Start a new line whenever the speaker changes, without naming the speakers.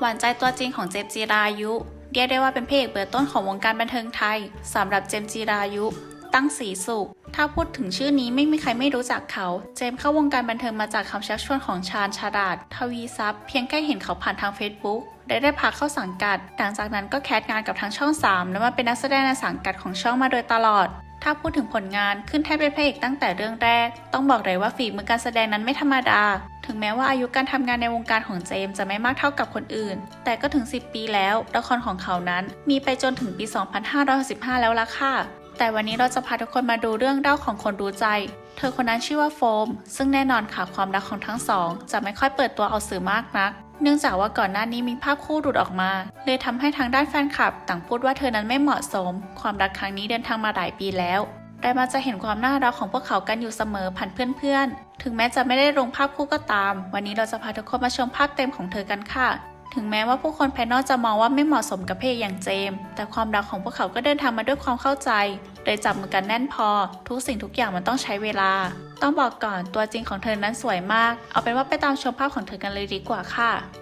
หวานใจตัวจริงของเจมจีรายุ เรียกได้ว่าเป็นพระเอกเบอร์ต้นของวงการบันเทิงไทยสำหรับเจมจีรายุ ตั้งสีสุข ถ้าพูดถึงชื่อนี้ไม่มีใครไม่รู้จักเขา เจมเข้าวงการบันเทิงมาจากคำชักชวนของชาญชาดาดทวีทรัพย์เพียงแค่เห็นเขาผ่านทาง Facebook ได้ได้พาเข้าสังกัด หลังจากนั้นก็แคสงานกับทางช่อง 3 และมาเป็นนักแสดงในสังกัดของช่องมาโดยตลอด ถ้าพูดถึงผลงานขึ้นแท่นเป็นพระเอกตั้งแต่เรื่องแรก ต้องบอกเลยว่าฝีมือการแสดงนั้นไม่ธรรมดา ถึงแม้ว่าอายุการทำงานในวงการของเจมส์จะไม่มากเท่ากับคนอื่น แต่ก็ถึง 10 ปีแล้ว ละครของเขานั้นมีไปจนถึงปี 2565 แล้วล่ะค่ะ แต่วันนี้เราจะพาทุกคนมาดูเรื่องเล่าของคนรู้ใจ เธอคนนั้นชื่อว่าโฟม ซึ่งแน่นอนค่ะความรักของทั้งสอง จะไม่ค่อยเปิดตัวเอาสื่อมากนัก เนื่องจากว่าก่อนหน้านี้มีภาพคู่หลุดออกมา เลยทำให้ทางด้านแฟนคลับ ต่างพูดว่าเธอนั้นไม่เหมาะสม ความรักครั้งนี้เดินทางมาหลายปีแล้ว ได้มาจะเห็นความน่ารักของพวกเขากันอยู่เสมอผ่านเพื่อนๆ ถึงแม้จะไม่ได้ลงภาพคู่ก็ตาม วันนี้เราจะพาทุกคนมาชมภาพเต็มของเธอกันค่ะ ถึงแม้ว่าผู้คนภายนอกจะมองว่าไม่เหมาะสมกับเพศอย่างเจม แต่ความรักของพวกเขาก็เดินทางมาด้วยความเข้าใจเลยจับมือกันแน่นพอ ทุกสิ่งทุกอย่างมันต้องใช้เวลา ต้องบอกก่อนตัวจริงของเธอนั้นสวยมาก เอาเป็นว่าไปตามชมภาพของเธอกันเลยดีกว่าค่ะ